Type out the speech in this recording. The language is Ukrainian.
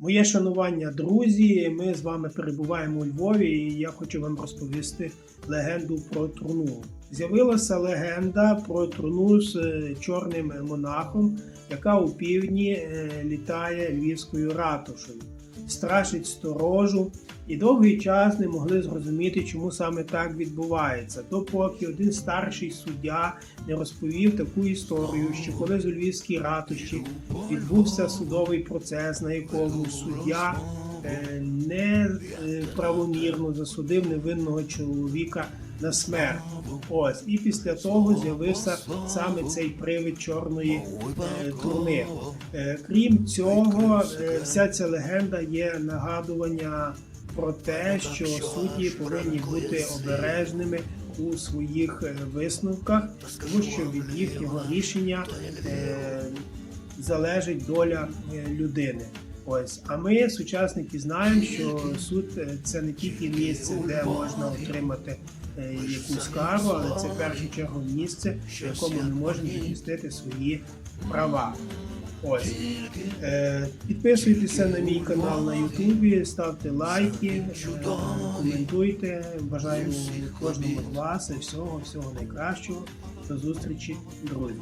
Моє шанування, друзі. Ми з вами перебуваємо у Львові, і я хочу вам розповісти легенду про труну. З'явилася легенда про труну з е, чорним монахом, яка у півдні е, літає львівською ратушею, страшить сторожу. І довгий час не могли зрозуміти, чому саме так відбувається, допоки один старший суддя не розповів таку історію, що коли з львівській ратуші відбувся судовий процес, на якому суддя е, неправомірно засудив невинного чоловіка на смерть. Ось і після того з'явився саме цей привид чорної е, труни. Е, крім цього, е, вся ця легенда є нагадування про те, що судді повинні бути обережними у своїх е, висновках, тому що від їхнього рішення е, залежить доля е, людини. Ось, а ми, сучасники, знаємо, що суд е, це не тільки місце, де можна отримати е, якусь кару, але це в першу чергу місце, в якому ми можемо захистити свої права. Ось. Е, підписуйтеся на мій канал на Ютубі, ставте лайки, е, коментуйте. Бажаю кожному з вас і всього, всього найкращого. До зустрічі, друзі.